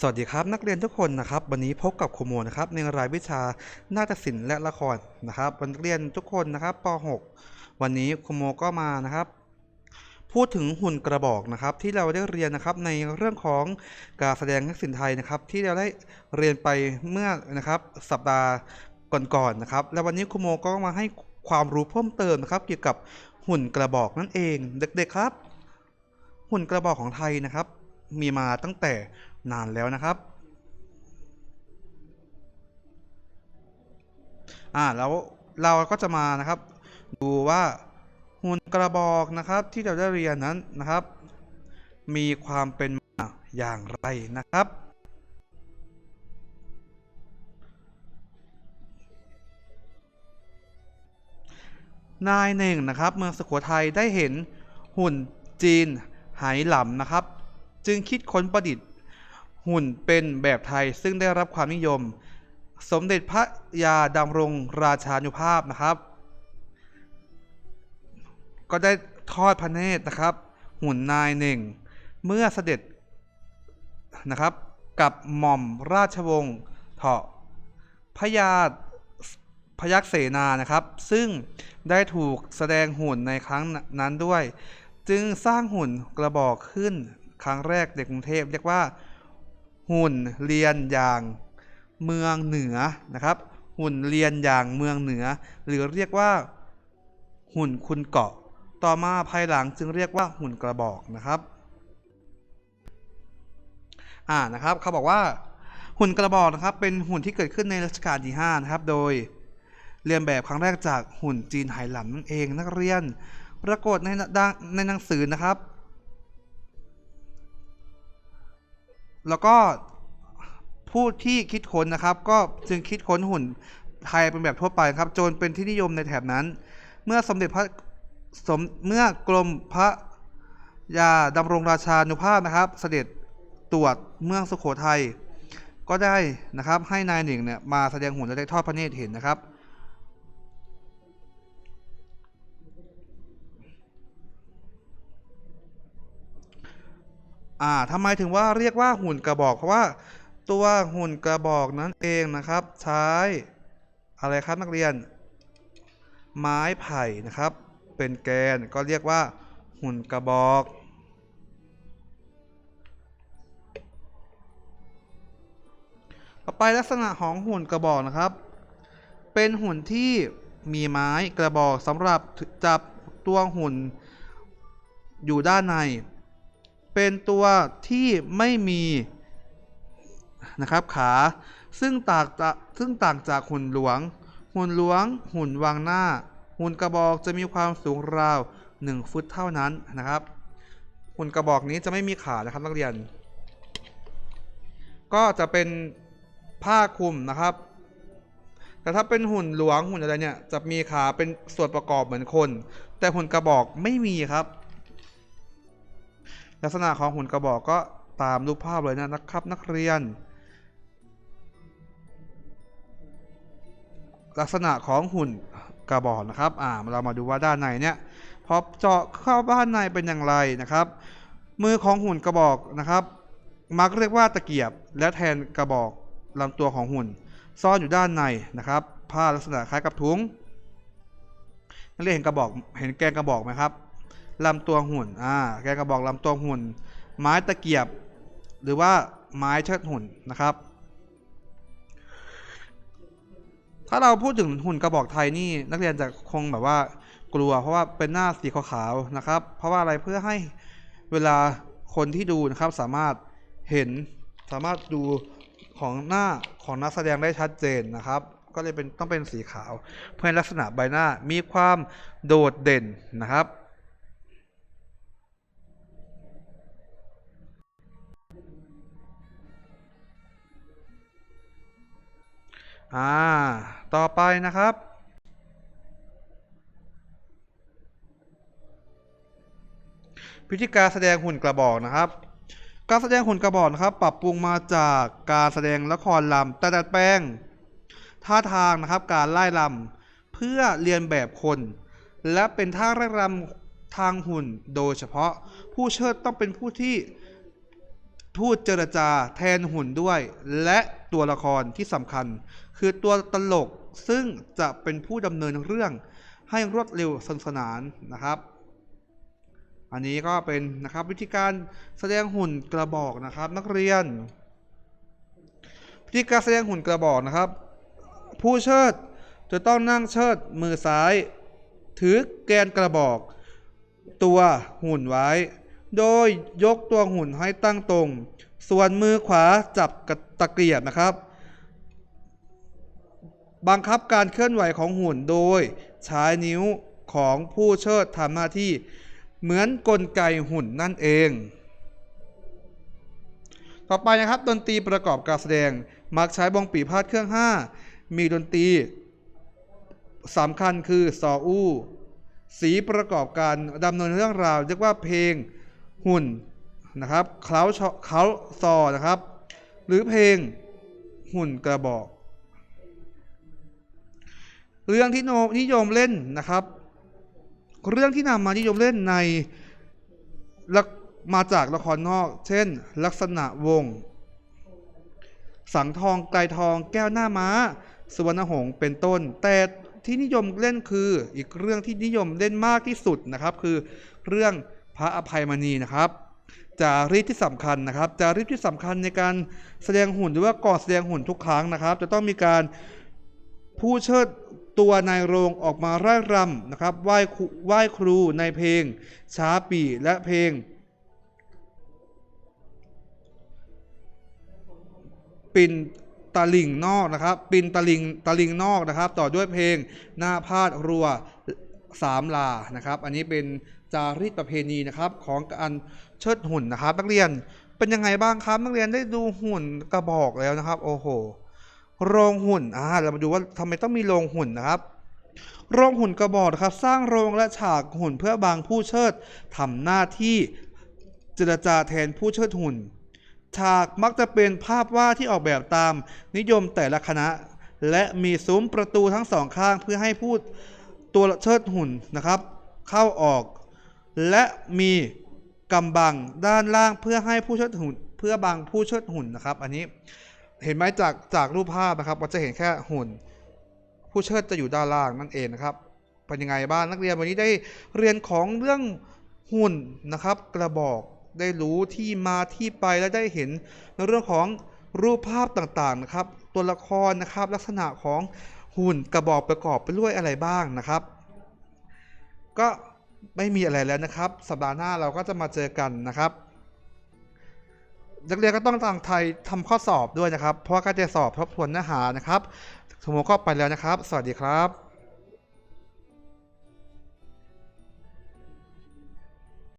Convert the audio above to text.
สวัสดีครับนักเรียนทุกคนนะครับ วันนี้พบกับครูโมนะครับในรายวิชานาฏศิลป์และละครนะครับวันนักเรียนทุกคนนะครับป .6 วันนี้ครูโมก็มานะครับ พูดถึงหุ่นกระบอกนะครับ ที่เราได้เรียนนะครับในเรื่องของการแสดงนักศิลป์ไทยนะครับ ที่เราได้เรียนไปเมื่อนะครับสัปดาห์ก่อนๆนะครับ และวันนี้ครูโมก็มาให้ความรู้เพิ่มเติมนะครับ เกี่ยวกับหุ่นกระบอกนั่นเอง เด็กๆครับ หุ่นกระบอกของไทยนะครับ มีมาตั้งแต่ นานแล้วนะครับอ่าแล้วเราก็จะมานะครับ ดูว่าหุ่นกระบอกนะครับที่เราได้เรียนนั้นนะครับ มีความเป็นมาอย่างไรนะครับ นายหนึ่งนะครับ เมืองสุโขทัยได้เห็นหุ่นจีนไหหลำนะครับ จึงคิดค้นประดิษฐ์ หุ่นเป็นแบบไทยซึ่งได้รับความนิยม สมเด็จพระยาดำรงราชานุภาพนะครับ ก็ได้ทอดพระเนตรนะครับ หุ่นนายหนึ่ง เมื่อเสด็จนะครับ กับหม่อมราชวงศ์เถาะพระยาพยักเสนานะครับ ซึ่งได้ถูกแสดงหุ่นในครั้งนั้นด้วย จึงสร้างหุ่นกระบอกขึ้นครั้งแรกในกรุงเทพเรียกว่า หุ่นเรียนอย่างเมืองเหนือนะครับ หุ่นเรียนอย่างเมืองเหนือ หรือเรียกว่า หุ่นคุณเกาะ ต่อมาภายหลังจึงเรียกว่าหุ่นกระบอกนะครับอ่านะครับเขาบอกว่าหุ่นกระบอกนะครับเป็นหุ่นที่เกิดขึ้นในรัชกาลที่5นะครับโดยเรียนแบบครั้งแรกจากหุ่นจีนไหหลำนั่นเองนักเรียน ปรากฏในในหนังสือนะครับ แล้วก็ผู้ที่คิดค้นนะครับ ก็จึงคิดค้นหุ่นไทยเป็นแบบทั่วไปครับจนเป็นที่นิยมในแถบนั้น เมื่อสมเด็จพระสมเมื่อกรมพระยาดำรงราชานุภาพนะครับ เสด็จตรวจเมืองสุโขทัยก็ได้นะครับให้นายหนึ่งเนี่ยมาแสดงหุ่นและได้ทอดพระเนตรเห็นนะครับ อ่าทำไมถึงว่าเรียกว่าหุ่นกระบอก เพราะว่าตัวหุ่นกระบอกนั้นเองนะครับ ใช้อะไรครับนักเรียน ไม้ไผ่นะครับ เป็นแกนก็เรียกว่าหุ่นกระบอกต่อไปลักษณะของหุ่นกระบอกนะครับ เป็นหุ่นที่มีไม้กระบอกสำหรับจับตัวหุ่นอยู่ด้านใน เป็นตัวที่ไม่มีนะครับขาซึ่งต่างจากซึ่งต่างจากหุ่นหลวง หุ่นหลวง หุ่นวางหน้า หุ่นกระบอกจะมีความสูงราว 1 ฟุตเท่านั้นนะครับ หุ่นกระบอกนี้จะไม่มีขานะครับนักเรียน ก็จะเป็นผ้าคลุมนะครับ แต่ถ้าเป็นหุ่นหลวงหุ่นอะไรเนี่ยจะมีขาเป็นส่วนประกอบเหมือนคน แต่หุ่นกระบอกไม่มีครับ ลักษณะของหุ่นกระบอกก็ตามรูปภาพเลยนะนะครับนักเรียน ลักษณะของหุ่นกระบอกนะครับอ่าเรามาดูว่าด้านในเนี่ยพอเจาะเข้าด้านในเป็นอย่างไรนะครับ มือของหุ่นกระบอกนะครับ มักเรียกว่าตะเกียบและแทนกระบอกลำตัวของหุ่น ซ่อนอยู่ด้านในนะครับ ผ้าลักษณะคล้ายกับถุงนักเรียนเห็นกระบอกเห็นแกนกระบอกไหมครับ ลำตัวหุ่น อ่า แกกระบอกลำตัวหุ่น ไม้ตะเกียบ หรือว่าไม้เชิดหุ่นนะครับ ถ้าเราพูดถึงหุ่นกระบอกไทยนี่นักเรียนจะคงแบบว่ากลัว เพราะว่าเป็นหน้าสีขาวๆนะครับ เพราะว่าอะไรเพื่อให้เวลาคนที่ดูนะครับสามารถเห็นสามารถดูของหน้าของนักแสดงได้ชัดเจนนะครับ ก็เลยเป็นต้องเป็นสีขาว เพื่อให้ลักษณะใบหน้ามีความโดดเด่นนะครับ อ่า ต่อไปนะครับ พิธีการแสดงหุ่นกระบอกนะครับ การแสดงหุ่นกระบอกนะครับ ปรับปรุงมาจากการแสดงละครลำแต่ดัดแปลงท่าทางนะครับการไล่ลำเพื่อเรียนแบบคน และเป็นท่าไล่ลำทางหุ่นโดยเฉพาะผู้เชิดต้องเป็นผู้ที่พูดเจรจาแทนหุ่นด้วย และตัวละครที่สำคัญ คือตัวตลกซึ่งจะเป็นผู้ดำเนินเรื่องให้รวดเร็วสนุกสนานนะครับ อันนี้ก็เป็นนะครับวิธีการแสดงหุ่นกระบอกนะครับนักเรียน วิธีการแสดงหุ่นกระบอกนะครับ ผู้เชิดจะต้องนั่งเชิดมือซ้าย ถือแกนกระบอก ตัวหุ่นไว้ โดยยกตัวหุ่นให้ตั้งตรง ส่วนมือขวาจับกระตะเกียบนะครับ บังคับการเคลื่อนไหวของหุ่นโดยใช้นิ้วของผู้เชิดทำหน้าที่ เหมือนกลไกหุ่นนั่นเอง ต่อไปนะครับดนตรีประกอบการแสดงมักใช้บองปีพาดเครื่อง 5 มีดนตรีสำคัญคือซออู้สีประกอบการดำเนินเรื่องราวเรียกว่าเพลงหุ่นนะครับเขาเขาซอนะครับ หรือเพลงหุ่นกระบอก เรื่องที่นิยมเล่นนะครับ เรื่องที่นำมานิยมเล่นในมาจากละครนอก เช่น ลักษณะวง สังทองไกลทอง แก้วหน้าม้า สุวรรณหงษ์เป็นต้น แต่ที่นิยมเล่นคืออีกเรื่องที่นิยมเล่นมากที่สุดนะครับ คือเรื่องพระอภัยมณีนะครับจารีตที่สำคัญนะครับจารีตที่สำคัญในการแสดงหุ่นหรือว่าก่อแสดงหุ่นทุกครั้งนะครับ จะต้องมีการผู้เชิด ตัวนายโรงออกมาร่ายรำนะครับไหว้ไหว้ครูในเพลงช้าปีและเพลง ปินตะลิงนอกนะครับ ปินตะลิงตะลิงนอกนะครับ ต่อด้วยเพลงหน้าพาดรัวสามลานะครับ อันนี้เป็นจารีตประเพณีนะครับของการเชิดหุ่นนะครับ นักเรียนเป็นยังไงบ้างครับ นักเรียนได้ดูหุ่นกระบอกแล้วนะครับ โอ้โห โรงหุ่นอ่าเรามาดูว่าทำไมต้องมีโรงหุ่นนะครับ โรงหุ่นกระบอกนะครับ สร้างโรงและฉากหุ่นเพื่อบางผู้เชิดทำหน้าที่เจรจาแทนผู้เชิดหุ่น ฉากมักจะเป็นภาพวาดที่ออกแบบตาม นิยมแต่ละคณะ และมีซุ้มประตูทั้งสองข้างเพื่อให้ผู้ตัวเชิดหุ่นนะครับ เข้าออก และมีกำบังด้านล่างเพื่อให้ผู้เชิดหุ่น เพื่อบังผู้เชิดหุ่นนะครับ อันนี้ เห็นไหมจากจากรูปภาพนะครับเราจะเห็นแค่หุ่น ผู้เชิดจะอยู่ด้านล่างนั่นเองนะครับเป็นยังไงบ้างนักเรียนวันนี้ได้เรียนของเรื่องหุ่นนะครับ กระบอกได้รู้ที่มาที่ไปและได้เห็นในเรื่องของรูปภาพต่างๆนะครับ ตัวละครนะครับลักษณะของหุ่นกระบอกประกอบไปด้วยอะไรบ้างนะครับ ก็ไม่มีอะไรแล้วนะครับ สัปดาห์หน้าเราก็จะมาเจอกันนะครับ นักเรียนก็ต้องตั้งไทยทำข้อสอบด้วยนะครับ เพราะว่าการจะสอบทบทวนเนื้อหานะครับสมมติก็ไปแล้วนะครับ สวัสดีครับ